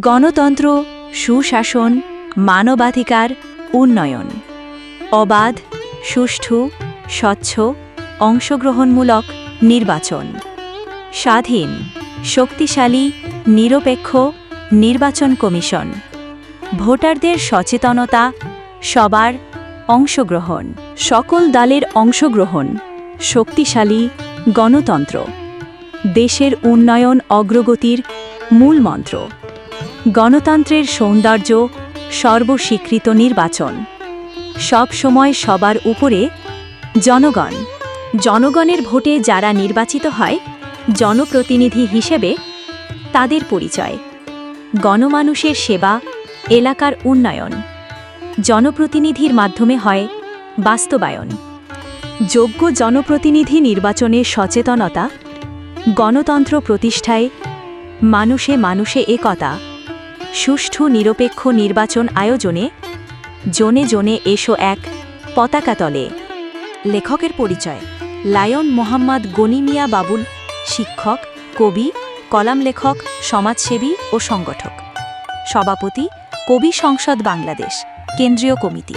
গণতন্ত্র, সুশাসন, মানবাধিকার, উন্নয়ন। অবাধ, সুষ্ঠু, স্বচ্ছ, অংশগ্রহণমূলক নির্বাচন। স্বাধীন, শক্তিশালী, নিরপেক্ষ নির্বাচন কমিশন। ভোটারদের সচেতনতা, সবার অংশগ্রহণ। সকল দলের অংশগ্রহণ, শক্তিশালী গণতন্ত্র। দেশের উন্নয়ন অগ্রগতির মূল মন্ত্র গণতন্ত্রের সৌন্দর্য সর্বস্বীকৃত নির্বাচন। সব সময় সবার উপরে জনগণ। জনগণের ভোটে যারা নির্বাচিত হয়, জনপ্রতিনিধি হিসেবে তাদের পরিচয়। গণমানুষের সেবা, এলাকার উন্নয়ন। জনপ্রতিনিধির মাধ্যমে হয় বাস্তবায়ন। যোগ্য জনপ্রতিনিধি নির্বাচনে সচেতনতা, গণতন্ত্র প্রতিষ্ঠায় মানুষে মানুষে একতা। সুষ্ঠু নিরপেক্ষ নির্বাচন আয়োজনে জনে জনে এসো এক পতাকা তলে। লেখকের পরিচয়, লায়ন মোহাম্মদ গনিমিয়া বাবুল, শিক্ষক, কবি, কলাম লেখক, সমাজসেবী ও সংগঠক। সভাপতি, কবি সংসদ বাংলাদেশ, কেন্দ্রীয় কমিটি।